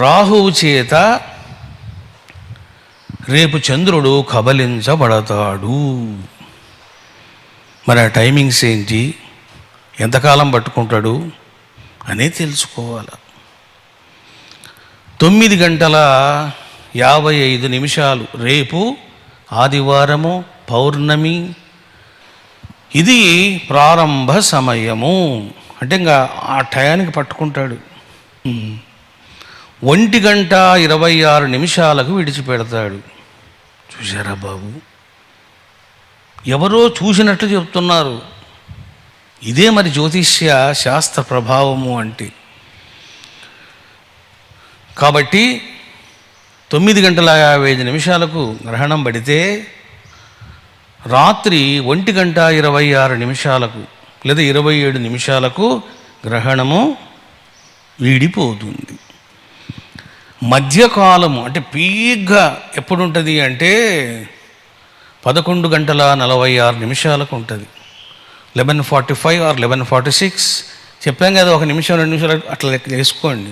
రాహువు చేత రేపు చంద్రుడు కబలించబడతాడు. మరి ఆ టైమింగ్స్ ఏంటి? ఎంతకాలం పట్టుకుంటాడు అనేది తెలుసుకోవాలి. తొమ్మిది గంటల యాభై ఐదు నిమిషాలు రేపు ఆదివారము పౌర్ణమి. ఇది ప్రారంభ సమయము. అంటే ఇంకా ఆ టయానికి పట్టుకుంటాడు. ఒంటి గంట ఇరవై ఆరు నిమిషాలకు విడిచిపెడతాడు. చూశారా బాబు? ఎవరో చూసినట్లు చెప్తున్నారు. ఇదే మరి జ్యోతిష్య శాస్త్ర ప్రభావము అంటే. కాబట్టి తొమ్మిది గంటల యాభై ఐదు నిమిషాలకు గ్రహణం పడితే రాత్రి ఒంటి గంట ఇరవై ఆరు నిమిషాలకు లేదా ఇరవై ఏడు నిమిషాలకు గ్రహణము వీడిపోతుంది. మధ్యకాలము అంటే పీగ్గా ఎప్పుడు ఉంటుంది అంటే పదకొండు గంటల నలభై ఆరు నిమిషాలకు ఉంటుంది. Eleven forty five or eleven forty six. చెప్పాం కదా ఒక నిమిషం రెండు నిమిషాలు అట్లా వేసుకోండి చేసుకోండి.